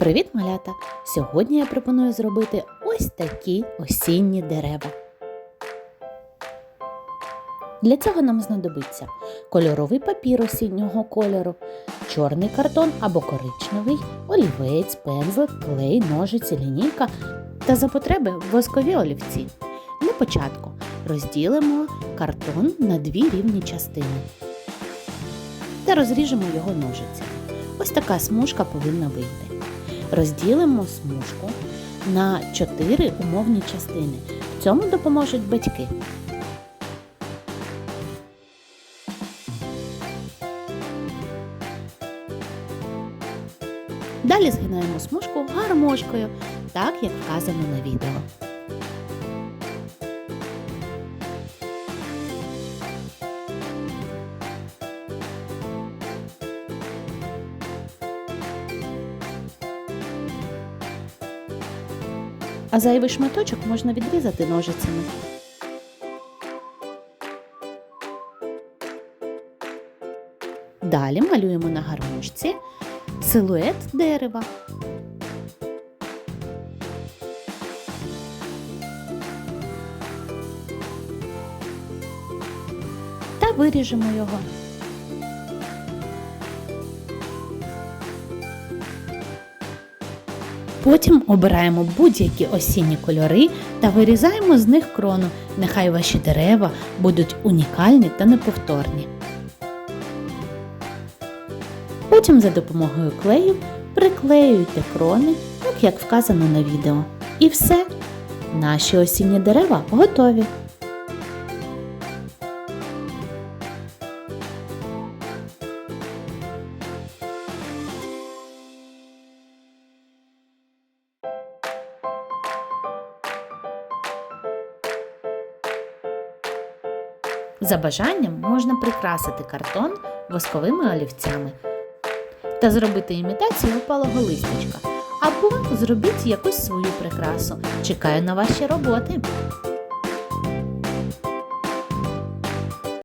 Привіт, малята! Сьогодні я пропоную зробити ось такі осінні дерева. Для цього нам знадобиться кольоровий папір осіннього кольору, чорний картон або коричневий, олівець, пензлик, клей, ножиці, лінійка та за потреби воскові олівці. Для початку розділимо картон на дві рівні частини та розріжемо його ножицями. Ось така смужка повинна вийти. Розділимо смужку на 4 умовні частини. В цьому допоможуть батьки. Далі згинаємо смужку гармошкою, так як вказано на відео. А зайвий шматочок можна відрізати ножицями. Далі малюємо на гармошці силует дерева. Та виріжемо його. Потім обираємо будь-які осінні кольори та вирізаємо з них крону. Нехай ваші дерева будуть унікальні та неповторні. Потім за допомогою клею приклеюйте крони, так як вказано на відео. І все. Наші осінні дерева готові. За бажанням можна прикрасити картон восковими олівцями та зробити імітацію опалого листочка. Або зробіть якусь свою прикрасу. Чекаю на ваші роботи.